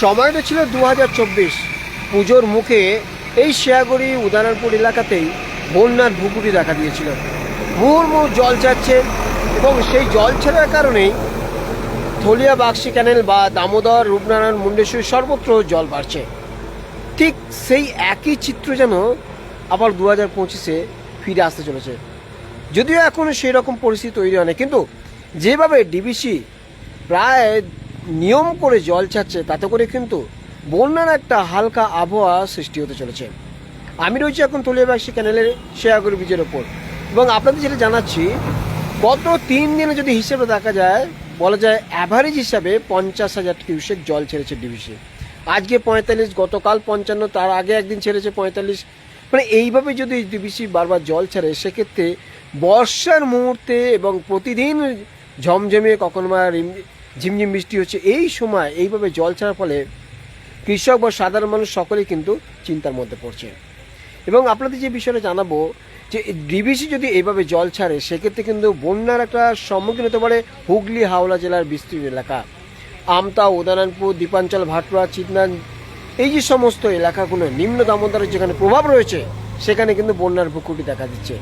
সময়টা ছিল দু হাজার চব্বিশ। পুজোর মুখে এই শেয়াগড়ি উদানারপুর এলাকাতেই বন্যার ভুকুটি দেখা দিয়েছিল। মুহুর্মুহ জল যাচ্ছে এবং সেই জল ছাড়ার কারণেই থলিয়া বাক্সি ক্যানেল বা দামোদর, রূপনারায়ণ, মুন্ডেশ্বরী সর্বত্র জল বাড়ছে। ঠিক সেই একই চিত্র যেন আবার দু হাজার পঁচিশে ফিরে আসতে চলেছে। যদিও এখনও সেই রকম পরিস্থিতি তৈরি হয় না কিন্তু যেভাবে ডিবিসি প্রায় নিয়ম করে জল ছাড়ছে, তাতে করে কিন্তু বন্যার একটা হালকা আবহাওয়া সৃষ্টি হতে চলেছে। আমি রয়েছি এখন তলিয়াবাসী ক্যানেলের শেয়াগুড়ি ব্রিজের ওপর। এবং আপনাদের যেটা জানাচ্ছি, গত তিন দিনে যদি হিসেবে দেখা যায়, বলা যায় অ্যাভারেজ হিসাবে পঞ্চাশ হাজার কিউসেক জল ছেড়েছে ডিবিসি আজকে পঁয়তাল্লিশ, গতকাল পঞ্চান্ন, তার আগে একদিন ছেড়েছে পঁয়তাল্লিশ। মানে এইভাবে যদি ডিবিসি বারবার জল ছাড়ে, সেক্ষেত্রে বর্ষার মুহূর্তে এবং প্রতিদিন ঝমঝমিয়ে কখনো বা ঝিমঝিম বৃষ্টি হচ্ছে। এই সময় এইভাবে জল ছাড়ার ফলে কৃষক বা সাধারণ মানুষ সকলেই কিন্তু চিন্তার মধ্যে পড়ছে। এবং আপনাদের যে বিষয়টা জানাব, যে ডিবিসি যদি এইভাবে জল ছাড়ে, সেক্ষেত্রে কিন্তু বন্যার একটা সম্মুখীন হতে পারে হুগলি, হাওড়া জেলার বিস্তৃত এলাকা। আমতা উদানানপুর দীপাঞ্চল, ভাটুয়া, চিতনান, এই যে সমস্ত এলাকাগুলো নিম্ন দামোদরের যেখানে প্রভাব রয়েছে, সেখানে কিন্তু বন্যার ভুকুটি দেখা দিচ্ছে।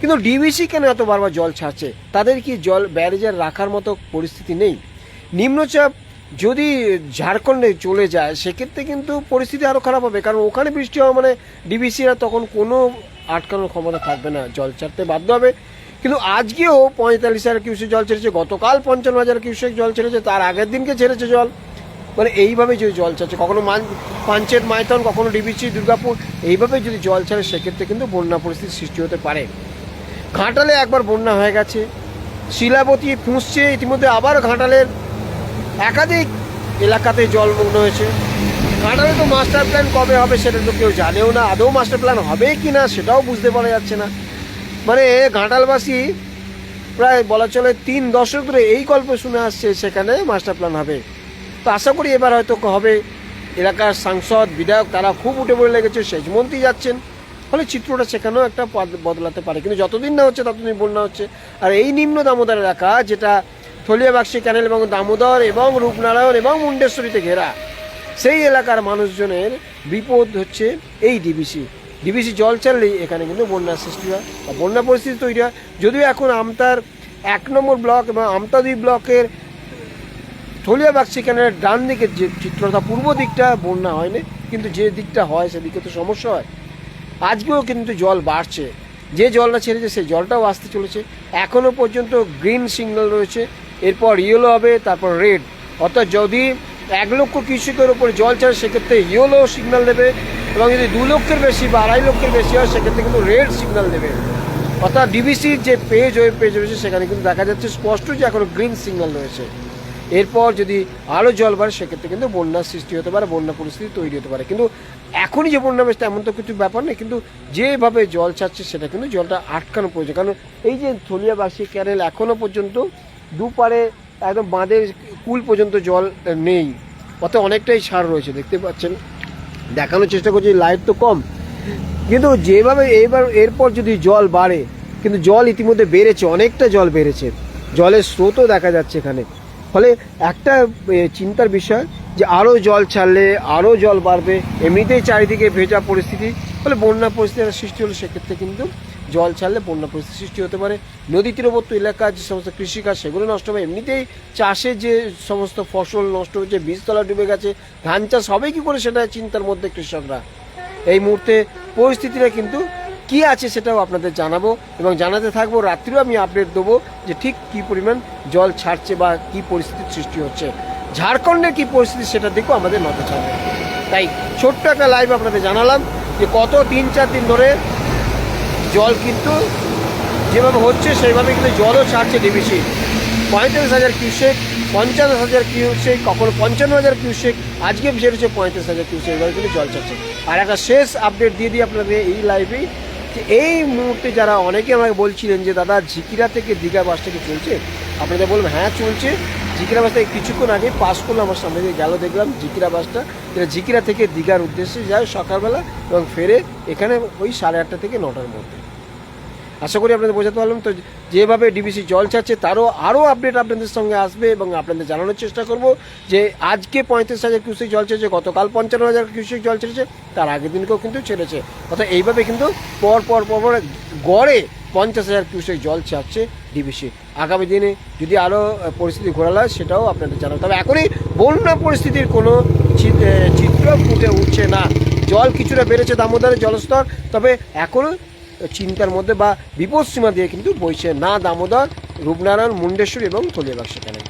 কিন্তু ডিবিসি কেন এত বারবার জল ছাড়ছে? তাদের কি জল ব্যারেজের রাখার মতো পরিস্থিতি নেই? নিম্নচাপ যদি ঝাড়খণ্ডে চলে যায়, সেক্ষেত্রে কিন্তু পরিস্থিতি আরও খারাপ হবে। কারণ ওখানে বৃষ্টি হওয়া মানে ডিবিসিরা তখন কোনো আটকানোর ক্ষমতা থাকবে না, জল ছাড়তে বাধ্য হবে। কিন্তু আজকেও পঁয়তাল্লিশ হাজার কিউসেক জল ছেড়েছে, গতকাল পঞ্চান্ন হাজার কিউসেক জল ছেড়েছে, তার আগের দিনকে ছেড়েছে জল। মানে এইভাবে যদি জল ছাড়ছে, কখনো মান, পাঞ্চেত, মাইথন, কখনো ডিবিসি, দুর্গাপুর, এইভাবে যদি জল ছাড়ে, সেক্ষেত্রে কিন্তু বন্যা পরিস্থিতির সৃষ্টি হতে পারে। ঘাটালে একবার বন্যা হয়ে গেছে, শিলাবতী ফুঁসছে, ইতিমধ্যে আবার ঘাটালের একাধিক এলাকাতে জলমগ্ন হয়েছে। ঘাটালে তো মাস্টার প্ল্যান কবে হবে সেটা তো কেউ জানেও না, আদৌ মাস্টার প্ল্যান হবে কি না সেটাও বুঝতে পারা যাচ্ছে না। মানে ঘাটালবাসী প্রায় বলা চলে তিন দশক ধরে এই গল্প শুনে আসছে সেখানে মাস্টার প্ল্যান হবে। তো আশা করি এবার হয়তো হবে। এলাকার সাংসদ, বিধায়ক তারা খুব উঠে পড়ে লেগেছে সেচমন্ত্রী যাচ্ছেন। ফলে চিত্রটা সেখানেও একটা বদলাতে পারে। কিন্তু যতদিন না হচ্ছে ততদিন বন্যা হচ্ছে। আর এই নিম্ন দামোদর এলাকা যেটা থলিয়াবাক্সি ক্যানেল এবং দামোদর এবং রূপনারায়ণ এবং মুন্ডেশ্বরীতে ঘেরা। সেই এলাকার মানুষজনের বিপদ হচ্ছে এই ডিবিসি ডিবিসি জল চাললেই এখানে কিন্তু বন্যার সৃষ্টি হয় বা বন্যা পরিস্থিতি তৈরি হয়। যদিও এখন আমতার এক নম্বর ব্লক এবং আমতা দুই ব্লকের থলিয়া বাক্সি ক্যানেলের ডান দিকের যে চিত্রটা পূর্ব দিকটা বন্যা হয়নি, কিন্তু যে দিকটা হয় সেদিকে তো সমস্যা হয়। আজকেও কিন্তু জল বাড়ছে। যে জলটা ছেড়েছে সেই জলটাও আসতে চলেছে। এখনও পর্যন্ত গ্রিন সিগন্যাল রয়েছে। এরপর ইয়েলো হবে, তারপর রেড অর্থাৎ যদি এক লক্ষ কৃষকের উপরে জল ছাড়ে, সেক্ষেত্রে ইয়েলো সিগন্যাল দেবে এবং যদি দু লক্ষের বেশি বা আড়াই লক্ষের বেশি হয়, সেক্ষেত্রে কিন্তু রেড সিগন্যাল দেবে। অর্থাৎ ডিবিসির যে পেজ ওয়েব পেজ রয়েছে, সেখানে কিন্তু দেখা যাচ্ছে স্পষ্ট যে এখনও গ্রিন সিগন্যাল রয়েছে। এরপর যদি আরও জল বাড়ে, সেক্ষেত্রে কিন্তু বন্যার সৃষ্টি হতে পারে, বন্যা পরিস্থিতি তৈরি হতে পারে। কিন্তু এখনই যে বন্যা বেশি এমন তো কিছু ব্যাপার নেই, কিন্তু যেভাবে জল ছাড়ছে, সেটা কিন্তু জলটা আটকানো প্রয়োজন। কারণ এই যে থলিয়াবাসী ক্যানেল এখনও পর্যন্ত দুপারে একদম বাঁধের কুল পর্যন্ত জল নেই। অর্থাৎ অনেকটাই সার রয়েছে, দেখতে পাচ্ছেন। দেখানোর চেষ্টা করছি, লাইট তো কম। কিন্তু যেভাবে এইবার এরপর যদি জল বাড়ে, কিন্তু জল ইতিমধ্যে বেড়েছে, অনেকটা জল বেড়েছে। জলের স্রোতও দেখা যাচ্ছে এখানে। ফলে একটা চিন্তার বিষয় যে আরও জল ছাড়লে আরও জল বাড়বে, এমনিতেই চারিদিকে ভেজা পরিস্থিতি, ফলে বন্যা পরিস্থিতির সৃষ্টি হলে সেক্ষেত্রে কিন্তু জল ছাড়লে বন্যা পরিস্থিতি সৃষ্টি হতে পারে। নদী তীরবর্তী এলাকার যে সমস্ত কৃষিকাজ, সেগুলো নষ্ট হবে। এমনিতেই চাষে যে সমস্ত ফসল নষ্ট হয়েছে বীজতলা ডুবে গেছে, ধান চাষ হবে কি করে সেটা চিন্তার মধ্যে কৃষকরা। এই মুহূর্তে পরিস্থিতিটা কিন্তু কি আছে সেটাও আপনাদের জানাব এবং জানাতে থাকব। রাত্রিও আমি আপডেট দেবো যে ঠিক কি পরিমাণ জল ছাড়ছে বা কি পরিস্থিতির সৃষ্টি হচ্ছে। ঝাড়খণ্ডের কি পরিস্থিতি সেটা দেখো আমাদের নজর ছাড়বে তাই ছোট্ট একটা লাইভ আপনাদের জানালাম যে কত তিন চার দিন ধরে জল কিন্তু যেভাবে হচ্ছে, সেইভাবে কিন্তু জলও ছাড়ছে ডিবিসি। পঁয়ত্রিশ হাজার কিউসেক, পঞ্চাশ হাজার কিউসেক, কখনো পঞ্চান্ন হাজার কিউসেক, আজকে ছেড়েছে পঁয়ত্রিশ হাজার কিউসেক, এবার কিন্তু জল ছাড়ছে। আর একটা শেষ আপডেট দিয়ে দিই আপনাদের এই লাইভেই যে এই মুহূর্তে যারা অনেকে আমাকে বলছিলেন যে, দাদা, ঝিকিরা থেকে দীঘা বাসটা কি চলছে? আপনাদের বলবেন হ্যাঁ চলছে। ঝিকিরা বাসটা কিছুক্ষণ আগে পাস করল আমার সামনে দিয়ে গেল, দেখলাম ঝিকিরা বাসটা যেটা ঝিকিরা থেকে দীঘার উদ্দেশ্যে যায় সকালবেলা এবং ফেরে এখানে ওই সাড়ে আটটা থেকে নটার মধ্যে। আশা করি আপনাদের বোঝাতে পারলাম। তো যেভাবে ডিবিসি জল ছাড়ছে, তারও আরও আপডেট আপনাদের সঙ্গে আসবে এবং আপনাদের জানানোর চেষ্টা করব যে আজকে পঁয়ত্রিশ হাজার কিউসেক জল ছেড়েছে, গতকাল পঞ্চান্ন হাজার কিউসেক জল ছেড়েছে, তার আগের দিনকেও কিন্তু ছেড়েছে। অর্থাৎ এইভাবে কিন্তু পর পর পর গড়ে পঞ্চাশ হাজার কিউসেক জল ছাড়ছে ডিবিসি আগামী দিনে যদি আরও পরিস্থিতি ঘোরালো হয়, সেটাও আপনাদের জানাব। তবে এখনই বন্যা পরিস্থিতির কোনো চিত্র ফুটে উঠছে না। জল কিছুটা বেড়েছে দামোদরের জলস্তর, তবে এখনও চিন্তার মধ্যে বা বিপদ সীমা দিয়ে কিন্তু বইছে। না দামোদর, রূপনারায়ণ, মুন্ডেশ্বরী এবং তলিয়াবাগ সেখানে।